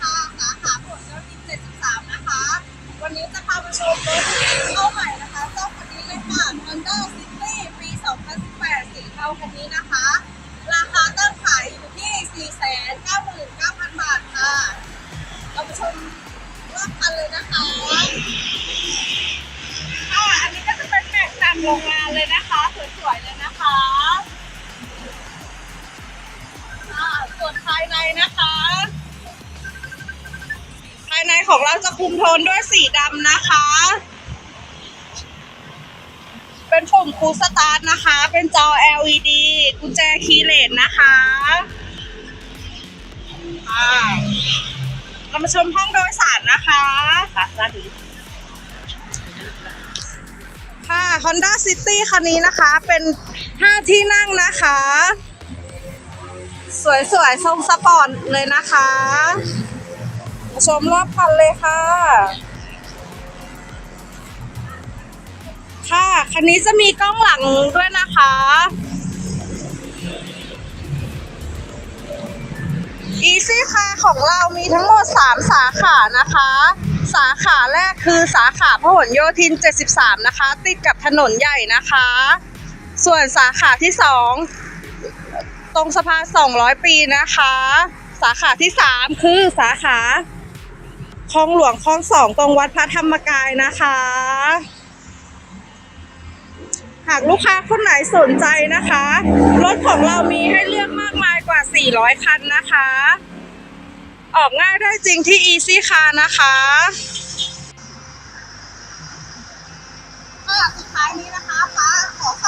ค่ะสาขาผลโยธิน73 นะคะ วันนี้จะพาไปชมรถเข้าใหม่นะคะเจ้าคันนี้เลยค่ะ Honda City ปี 2018 สีเทาคันนี้นะคะ ราคาตั้งขายอยู่ที่ 499,000 บาทค่ะ เราไปชมรอบคันเลยนะคะค่ะอันนี้ก็จะเป็นแม็กซ์ตามโรงงานเลยนะคะสวยๆเลยนะคะค่ะส่วนภายในนะคะ ในของเราจะคุมโทนด้วยสีดำนะคะ เป็นปุ่มคูสตาร์ทนะคะ เป็นจอ LED กุญแจคีย์เลสนะคะค่ะเรามาชมห้องโดยสารนะคะค่ะสวัสดีค่ะ Honda City คันนี้นะคะ เป็น 5 ที่นั่งนะคะ สวยๆ ทรงสปอร์ตเลยนะคะ ชมรอบคันเลยค่ะ ค่ะคันนี้จะมีกล้องหลังด้วยนะคะ Easy Car ของเรามีทั้งหมด 3 สาขานะคะ สาขาแรกคือสาขาพหลโยธิน 73 นะคะ ติดกับถนนใหญ่นะคะ ส่วนสาขาที่ 2 ตรงสะพาน 200 ปีนะคะ สาขาที่ 3 คือสาขา คลองหลวงคลองสองตรงวัดพระธรรมกายนะคะ หากลูกค้าคนไหนสนใจนะคะ รถของเรามีให้เลือกมากมายกว่า 400 คันนะคะ ออกง่ายได้จริงที่ Easy Car นะคะค่ะสุดท้ายนี้นะคะฟ้าขอฝ